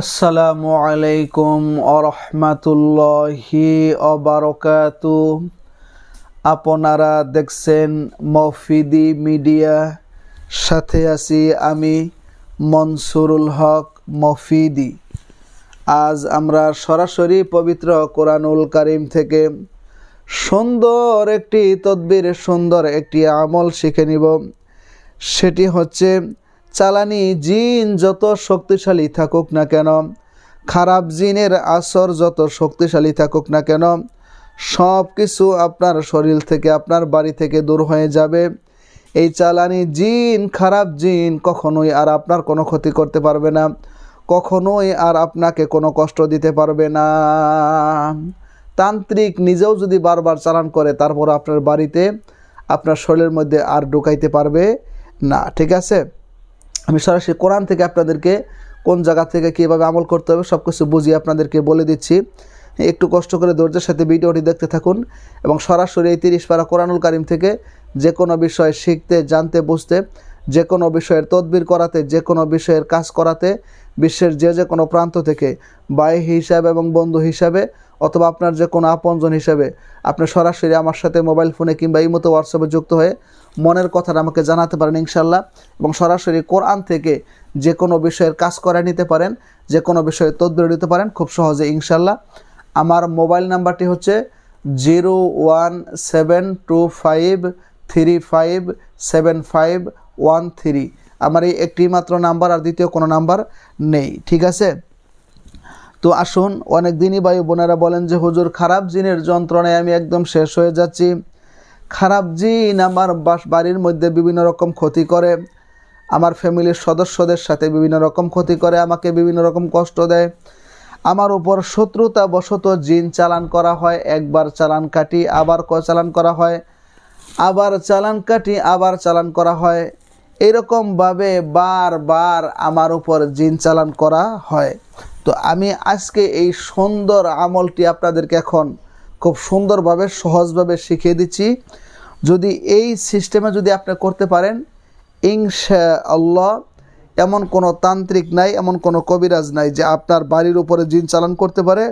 আসসালামু আলাইকুম আরহামাতুল্লাহি অবারকাতু আপনারা দেখছেন মফিদি মিডিয়া। সাথে আছি আমি মনসুরুল হক মফিদি। আজ আমরা সরাসরি পবিত্র কোরআনুল কারিম থেকে সুন্দর একটি তদ্বির, সুন্দর একটি আমল শিখে নিব। সেটি হচ্ছে চালানি জিন যত শক্তিশালী থাকুক না কেন, খারাপ জিনের আসর যত শক্তিশালী থাকুক না কেন সব কিছু আপনার শরীর থেকে, আপনার বাড়ি থেকে দূর হয়ে যাবে। এই চালানি জিন, খারাপ জিন কখনোই আর আপনার কোনো ক্ষতি করতে পারবে না, কখনোই আর আপনাকে কোনো কষ্ট দিতে পারবে না। তান্ত্রিক নিজেও যদি বারবার চালান করে, তারপর আপনার বাড়িতে আপনার শরীরের মধ্যে আর ঢুকাইতে পারবে না, ঠিক আছে? আমি সরাসরি কোরআন থেকে আপনাদেরকে কোন জায়গা থেকে কীভাবে আমল করতে হবে সব কিছু বুঝিয়ে আপনাদেরকে বলে দিচ্ছি। একটু কষ্ট করে ধৈর্যের সাথে ভিডিওটি দেখতে থাকুন এবং সরাসরি এই তিরিশ পারা কোরআনুল কারিম থেকে যে কোনো বিষয় শিখতে, জানতে, বুঝতে যে কোনো বিষয়ের তদবির করাতে যে কোনো বিষয়ের কাজ করাতে বিশ্বের যে যে কোনো প্রান্ত থেকে বাই হিসাবে এবং বন্ধু হিসাবে অথবা আপনার যে কোনো আপনজন হিসাবে আপনি সরাসরি আমার সাথে মোবাইল ফোনে কিংবা এই মতো হোয়াটসঅ্যাপে যুক্ত হয়ে মনের কথাটা আমাকে জানাতে পারেন ইনশাল্লাহ এবং সরাসরি কোরআন থেকে যে কোনো বিষয়ের কাজ করে নিতে পারেন, যে কোনো বিষয়ে তদবির নিতে পারেন খুব সহজে ইনশাল্লাহ আমার মোবাইল নাম্বারটি হচ্ছে zero one seven two five three five seven five one three. আমার এই একটি মাত্র নাম্বার আর দ্বিতীয় কোনো নাম্বার নেই, ঠিক আছে? তো আসুন, অনেক দিনই বায়ু বোনেরা বলেন যে, হুজুর, খারাপ জিনের যন্ত্রণায় আমি একদম শেষ হয়ে যাচ্ছি। খারাপ জিন আমার বাস বাড়ির মধ্যে বিভিন্ন রকম ক্ষতি করে। আমার ফ্যামিলির সদস্যদের সাথে বিভিন্ন রকম ক্ষতি করে, আমাকে বিভিন্ন রকম কষ্ট দেয়। আমার উপর শত্রুতা বশত জিন চালান করা হয়, একবার চালান কাটি, আবার চালান করা হয়। আবার চালান কাটি, আবার চালান করা হয়। এরকমভাবে বারবার আমার উপর জিন চালান করা হয়। তো আমি আজকে এই সুন্দর আমলটি আপনাদেরকে এখন খুব সুন্দরভাবে, সহজভাবে শিখিয়ে দিচ্ছি। যদি এই সিস্টেমে যদি আপনি করতে পারেন ইনশা আল্লাহ এমন কোনো তান্ত্রিক নাই, এমন কোনো কবিরাজ নাই যে আপনার বাড়ির উপরে জিন চালান করতে পারে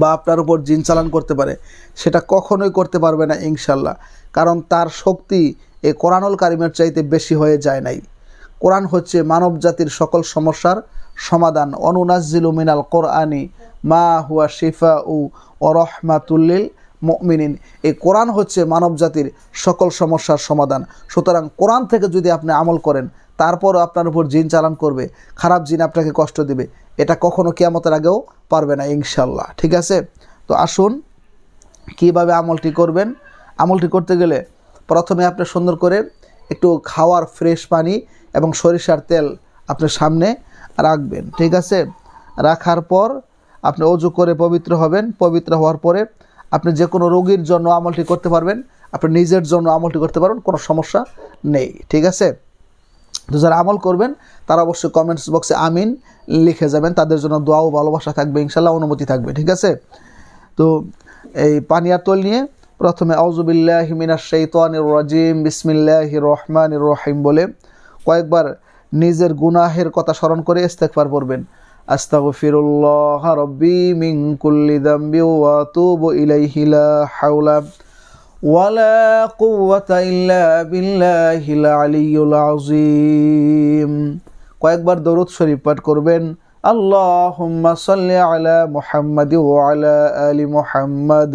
বা আপনার উপর জিন চালান করতে পারে। সেটা কখনোই করতে পারবে না ইনশাল্লাহ কারণ তার শক্তি এই কোরআনুল কারিমের চাইতে বেশি হয়ে যায় নাই। কোরআন হচ্ছে মানব জাতির সকল সমস্যার সমাধান। অনুনাজিলু মিনাল কোরআনি মা হুয়া শিফা উ ও রহমাতুল্লিল মিনিন এই কোরআন হচ্ছে মানব জাতির সকল সমস্যার সমাধান। সুতরাং কোরআন থেকে যদি আপনি আমল করেন, তারপরও আপনার উপর জিন চালান করবে, খারাপ জিন আপনাকে কষ্ট দেবে। এটা কখনো কেয়ামতের আগেও পারবে না ইনশাল্লাহ ঠিক আছে? তো আসুন, কীভাবে আমলটি করবেন? আমলটি করতে গেলে প্রথমে আপনি সুন্দর করে একটু খাওয়ার ফ্রেশ পানি এবং সরিষার তেল আপনার সামনে রাখবেন, ঠিক আছে? রাখার পর আপনি অজু করে পবিত্র হবেন। পবিত্র হওয়ার পরে আপনি যে কোনো রোগীর জন্য আমলটি করতে পারবেন। আপনি নিজের জন্য আমলটি করতে পারবেন, কোনো সমস্যা নেই, ঠিক আছে? তো যারা আমল করবেন, তারা অবশ্যই কমেন্টস বক্সে আমিন লিখে যাবেন। তাদের জন্য দোয়া ও ভালোবাসা থাকবে ইনশাল্লাহ অনুমতি থাকবে, ঠিক আছে? তো এই পানিয়ার তৈল নিয়ে প্রথমে আউজুবিল্লাহ মিনার শৈতানির রাজিম বিসমিল্লাহ রহমান রহিম বলে কয়েকবার নিজের গুনাহের কথা স্মরণ করে ইস্তেকবার পড়বেন। আস্তাগফিরুল্লাহ রব্বি মিন কুল্লি দাম্বি ওয়া আতুবু ইলাইহি লা হাওলা ওয়ালা কুওয়াতা ইল্লা বিল্লাহিল আলিয়্যুল আযীম। কয়েকবার দরুদ শরীফ পাঠ করবেন। আল্লাহুম্মা সাল্লি আলা মুহাম্মাদ ওয়া আলা আলি মুহাম্মাদ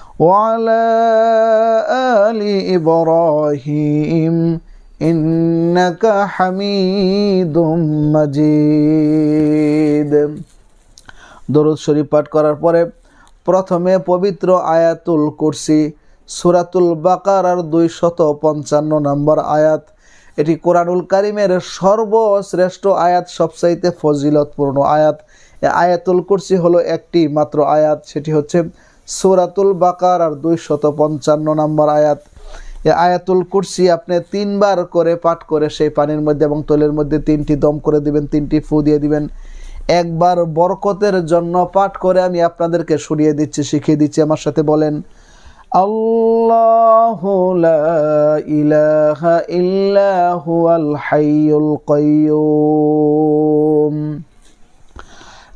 وعلى آل إبراهيم إنك حميد مجيد দরুদ শরীফ পাঠ করার পরে প্রথমে পবিত্র আয়াতুল কুরসি সুরাতুল বাকার আর দুই শত পঞ্চান্ন নম্বর আয়াত এটি কোরআনুল কারিমের সর্বশ্রেষ্ঠ আয়াত সবচাইতে ফজিলতপূর্ণ আয়াত এ আয়াতুল কুরসি হলো একটি মাত্র আয়াত সেটি হচ্ছে সূরাতুল বাকার আর দুইশত পঞ্চান্ন নম্বর আয়াত। আয়াতুল কুরসি আপনি তিনবার করে পাঠ করে সেই পানির মধ্যে এবং তৈলের মধ্যে তিনটি দম করে দিবেন, তিনটি ফু দিয়ে দিবেন। একবার বরকতের জন্য পাঠ করে আমি আপনাদেরকে শুনিয়ে দিচ্ছি, শিখিয়ে দিচ্ছি। আমার সাথে বলেন, আল্লাহ ইলাহা ইল্লা হুয়াল হাইয়ুল কাইয়্যুম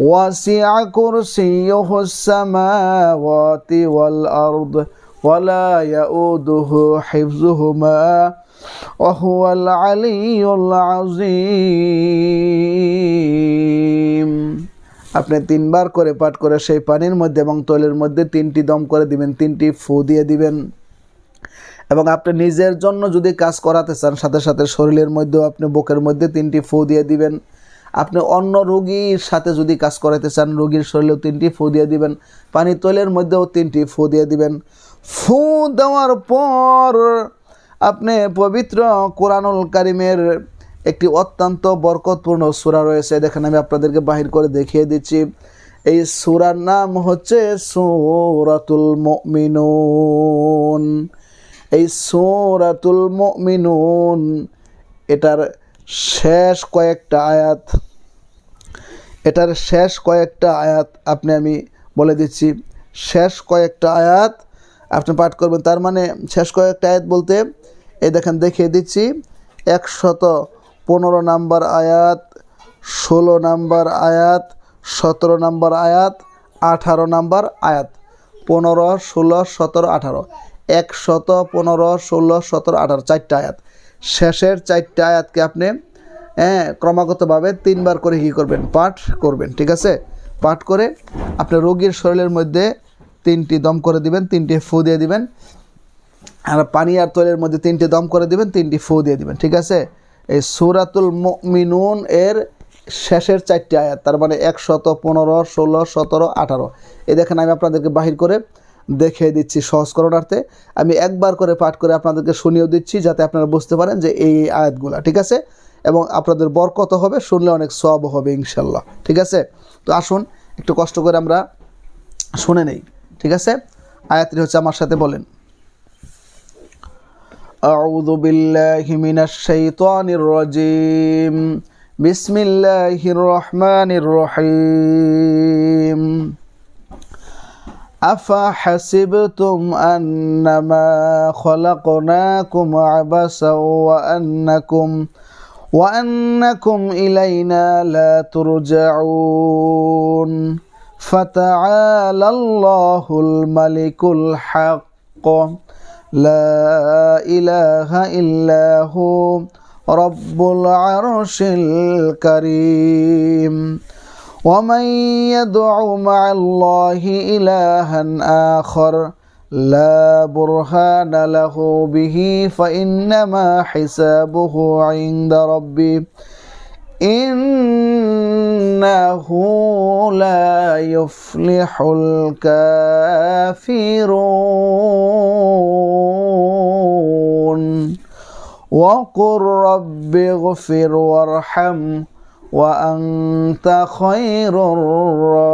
وسع كرسيه السماوات والأرض ولا يؤوده حفظهما وهو العلي العظيم আপনি তিনবার করে পাঠ করে সেই পানির মধ্যে এবং তৈলের মধ্যে তিনটি দম করে দিবেন তিনটি ফু দিয়ে দিবেন এবং আপনি নিজের জন্য যদি কাজ করাতে চান সাথে সাথে শরীরের মধ্যেও আপনি বুকের মধ্যে তিনটি ফু দিয়ে দিবেন আপনি অন্য রোগীর সাথে যদি কাজ করাতে চান, রোগীর শরীরেও তিনটি ফু দিয়ে দিবেন, পানি তৈলের মধ্যেও তিনটি ফু দিয়ে দিবেন। ফু দেওয়ার পর আপনি পবিত্র কোরআনুল কারিমের একটি অত্যন্ত বরকতপূর্ণ সূরা রয়েছে। দেখেন আমি আপনাদেরকে বাহির করে দেখিয়ে দিচ্ছি। এই সূরার নাম হচ্ছে সূরাতুল মুমিনুন। এই সূরাতুল মুমিনুন, এটার শেষ কয়েকটা আয়াত। এটার শেষ কয়েকটা আয়াত আপনি আমি বলে দিচ্ছি। শেষ কয়েকটা আয়াত আপনি পাঠ করবেন। তার মানে শেষ কয়েকটা আয়াত বলতে, এই দেখেন দেখিয়ে দিচ্ছি, একশত পনেরো নাম্বার আয়াত, ষোলো নাম্বার আয়াত, সতেরো নাম্বার আয়াত, আঠারো নাম্বার আয়াত। পনেরো, ষোলো, সতেরো, আঠারো। একশত পনেরো, ষোলো, সতেরো, আঠারো, চারটা আয়াত। শেষের চারটা আয়াতকে আপনি হ্যাঁ ক্রমাগতভাবে তিনবার করে কী করবেন? পাঠ করবেন, ঠিক আছে? পাঠ করে আপনি রোগীর শরীরের মধ্যে তিনটি দম করে দিবেন, তিনটি ফু দিয়ে দিবেন। আর পানি আর তৈলের মধ্যে তিনটি দম করে দিবেন, তিনটি ফু দিয়ে দিবেন, ঠিক আছে? এই সুরাতুল মিনুন এর শেষের চারটি আয়াত, তার মানে একশত পনেরো, ষোলো, সতেরো, আঠারো। এই দেখেন আমি আপনাদেরকে বাহির করে দেখিয়ে দিচ্ছি সহজকরণার্থে আমি একবার করে পাঠ করে আপনাদেরকে শুনিয়েও দিচ্ছি যাতে আপনারা বুঝতে পারেন যে এই এই আয়াতগুলা ঠিক আছে এবং আপনাদের বরকত হবে শুনলে অনেক সব হবে ইনশাল্লাহ ঠিক আছে তো আসুন একটু কষ্ট করে আমরা শুনে নেই ঠিক আছে আয়াতটি হচ্ছে আমার সাথে বলেন أعوذ بالله من الشيطان الرجيم بسم الله الرحمن الرحيم أفحسبتم أنما خلقناكم عبثا وأنكم وأنكم إلينا لا ترجعون فتعالى الله الملك الحق لا إله إلا هو رب العرش الكريم ومن يدع مع الله إلها آخر لا برهان له به فإنما حسابه عند ربي إنه لا يفلح الكافرون وقل رب اغفر وارحم وأنت خير الراحمين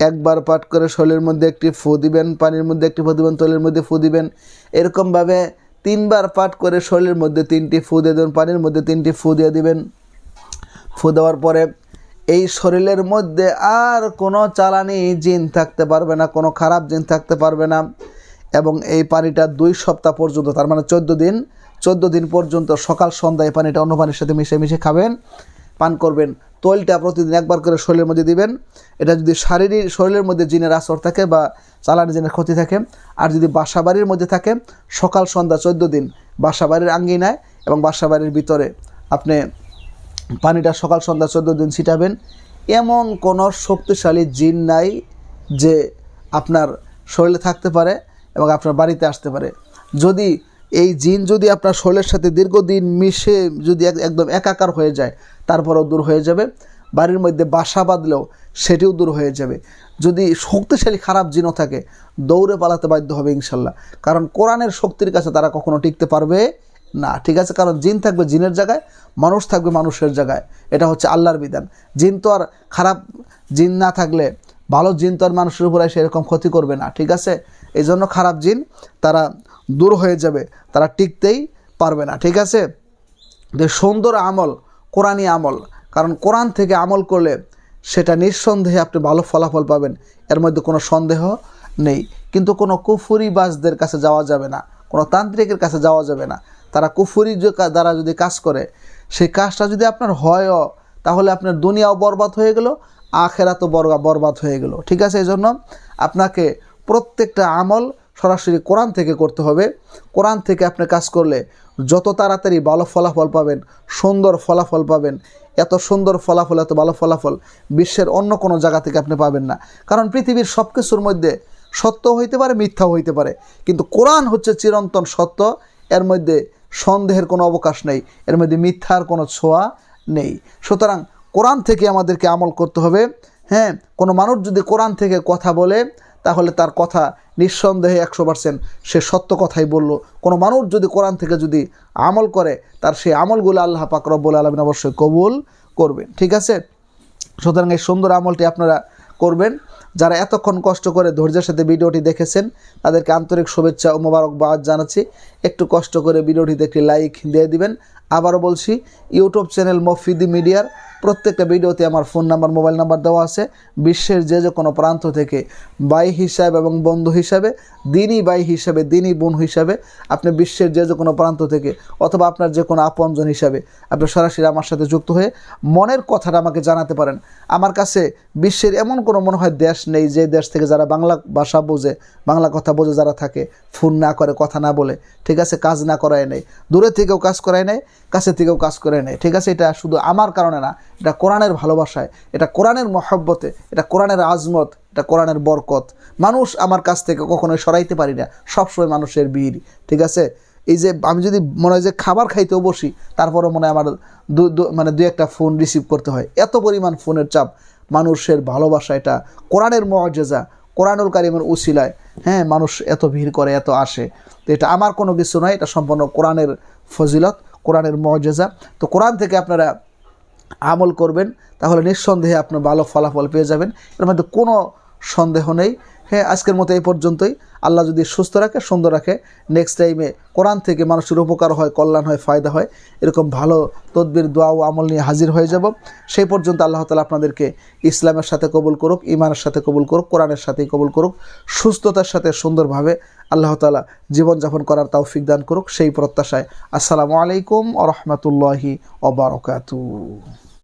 একবার পাঠ করে শরীরের মধ্যে একটি ফু দিবেন পানির মধ্যে একটি ফু দিবেন তলের মধ্যে ফু দিবেন এরকমভাবে তিনবার পাঠ করে শরীরের মধ্যে তিনটি ফু দিয়ে দেবেন পানির মধ্যে তিনটি ফু দিয়ে দিবেন ফু দেওয়ার পরে এই শরীরের মধ্যে আর কোনো চালানি জিন থাকতে পারবে না কোনো খারাপ জিন থাকতে পারবে না এবং এই পানিটা দুই সপ্তাহ পর্যন্ত, তার মানে চোদ্দ দিন চোদ্দ দিন পর্যন্ত সকাল, সন্ধ্যায় পানিটা অন্য পানির সাথে মিশে মিশে খাবেন, পান করবেন। তৈলটা প্রতিদিন একবার করে শরীরের মধ্যে দিবেন। এটা যদি শারীরিক, শরীরের মধ্যে জিনের আসর থাকে বা চালানি জিনের ক্ষতি থাকে, আর যদি বাসা বাড়ির মধ্যে থাকে, সকাল, সন্ধ্যা চোদ্দ দিন বাসা বাড়ির আঙ্গিনায় এবং বাসা বাড়ির ভিতরে আপনি পানিটা সকাল, সন্ধ্যা চোদ্দ দিন ছিটাবেন। এমন কোনো শক্তিশালী জিন নাই যে আপনার শরীরে থাকতে পারে। এবং আপনার বাড়িতে আসতে পারে। যদি এই জিন যদি আপনার শরীরের সাথে দীর্ঘদিন মিশে যদি এক- একদম একাকার হয়ে যায়, তারপরেও দূর হয়ে যাবে। বাড়ির মধ্যে বাসা বাঁধলেও সেটিও দূর হয়ে যাবে। যদি শক্তিশালী খারাপ জিনও থাকে, দৌড়ে পালাতে বাধ্য হবে ইনশাল্লাহ। কারণ কোরআনের শক্তির কাছে তারা কখনো টিকতে পারবে না। ঠিক আছে, কারণ জিন থাকবে জিনের জায়গায়, মানুষ থাকবে মানুষের জায়গায়। এটা হচ্ছে আল্লাহর বিধান। জিন তো আর খারাপ জিন না থাকলে ভালো জিন তো আর মানুষের উপরে এসে এরকম ক্ষতি করবে না। ঠিক আছে? এই জন্য খারাপ জিন তারা দূর হয়ে যাবে, তারা টিকতেই পারবে না, ঠিক আছে? যে সুন্দর আমল কোরআনী আমল, কারণ কোরআন থেকে আমল করলে সেটা নিঃসন্দেহে আপনি ভালো ফলাফল পাবেন, এর মধ্যে কোনো সন্দেহ নেই, কিন্তু কোনো কুফুরিবাজদের কাছে যাওয়া যাবে না, কোনো তান্ত্রিকের কাছে যাওয়া যাবে না, তারা কুফুরি দ্বারা যদি কাজ করে, সেই কাজটা যদি আপনার হয়ও, তাহলে আপনার দুনিয়াও বরবাদ হয়ে গেল, আখেরাতও বরবা, বরবাদ হয়ে গেল, ঠিক আছে? এই জন্য আপনাকে প্রত্যেকটা আমল সরাসরি কোরআন থেকে করতে হবে। কোরআন থেকে আপনি কাজ করলে যত তাড়াতাড়ি ভালো ফলাফল পাবেন, সুন্দর ফলাফল পাবেন, এত সুন্দর ফলাফল, এত ভালো ফলাফল বিশ্বের অন্য কোনো জায়গা থেকে আপনি পাবেন না। কারণ পৃথিবীর সব কিছুর মধ্যে সত্য হইতে পারে, মিথ্যাও হইতে পারে। কিন্তু কোরআন হচ্ছে চিরন্তন সত্য, এর মধ্যে সন্দেহের কোনো অবকাশ নেই, এর মধ্যে মিথ্যার কোনো ছোঁয়া নেই। সুতরাং কোরআন থেকে আমাদেরকে আমল করতে হবে। হ্যাঁ কোনো মানুষ যদি কোরআন থেকে কথা বলে তাহলে তার কথা নিঃসন্দেহে একশো পার্সেন্ট সে সত্য কথাই বলল। কোনো মানুষ যদি কোরআন থেকে যদি আমল করে, তার সেই আমলগুলো আল্লাহ পাকরব রব্বুল আলমিন অবশ্যই কবুল করবেন। ঠিক আছে? সুতরাং এই সুন্দর আমলটি আপনারা করবেন। যারা এতক্ষণ কষ্ট করে ধৈর্যের সাথে ভিডিওটি দেখেছেন, তাদেরকে আন্তরিক শুভেচ্ছা ও মোবারকবাদ জানাচ্ছি। একটু কষ্ট করে ভিডিওটিতে একটি লাইক দিয়ে দিবেন। আবারও বলছি ইউটিউব চ্যানেল মফিদি মিডিয়ার প্রত্যেকটা ভিডিওতে আমার ফোন নাম্বার মোবাইল নাম্বার দেওয়া আছে। বিশ্বের যে যে কোনো প্রান্ত থেকে বাই হিসাব এবং বন্ধু হিসাবে, দিনই বাই হিসাবে, দিনই বোন হিসাবে, আপনি বিশ্বের যে যে কোনো প্রান্ত থেকে অথবা আপনার যে কোনো আপনজন হিসাবে আপনি সরাসরি আমার সাথে যুক্ত হয়ে মনের কথাটা আমাকে জানাতে পারেন। আমার কাছে বিশ্বের এমন কোনো মনে হয় দেশ নেই যে দেশ থেকে যারা বাংলা ভাষা বোঝে, বাংলা কথা বোঝে, যারা থাকে ফোন না করে, কথা না বলে। ঠিক আছে, কাজ না করায় নেই দূরে থেকেও কাজ করায় নেই কাছে থেকেও কাজ করে নেয়। ঠিক আছে, এটা শুধু আমার কারণে না, এটা কোরআনের ভালোবাসায়, এটা কোরআনের মহব্বতে, এটা কোরআনের আজমত, এটা কোরআনের বরকত। মানুষ আমার কাছ থেকে কখনোই সরাইতে পারি না, সবসময় মানুষের ভিড়, ঠিক আছে? এই যে আমি যদি মনে হয় যে খাবার খাইতেও বসি তারপরে মনে হয় আমার মানে দু একটা ফোন রিসিভ করতে হয়। এত পরিমাণ ফোনের চাপ, মানুষের ভালোবাসা এটা। কোরআনের মর্যাদা, কোরআনুল কারিমের উসিলায় হ্যাঁ মানুষ এত ভিড় করে, এত আসে। তো এটা আমার কোনো কিছু নয়, এটা সম্পূর্ণ কোরআনের ফজিলত, কোরআনের মজেজা। তো কোরআন থেকে আপনারা আমল করবেন, তাহলে নিঃসন্দেহে আপনার ভালো ফলাফল পেয়ে যাবেন। এর মধ্যে কোনো সন্দেহ নেই। হ্যাঁ আজকের মতো এই পর্যন্তই। আল্লাহ যদি সুস্থ রাখে, সুন্দর রাখে নেক্সট টাইমে কোরআন থেকে মানুষের উপকার হয়, কল্যাণ হয়, ফায়দা হয়, এরকম ভালো তদবির, দোয়া ও আমল নিয়ে হাজির হয়ে যাব। সেই পর্যন্ত আল্লাহ তালা আপনাদেরকে ইসলামের সাথে কবুল করুক ইমানের সাথে কবুল করুক, কোরআনের সাথেই কবুল করুক, সুস্থতার সাথে সুন্দরভাবে আল্লাহ তালা জীবনযাপন করার তৌফিক দান করুক। সেই প্রত্যাশায় আসসালামু আলাইকুম আ রহমতুল্লাহি ওবরাকাতু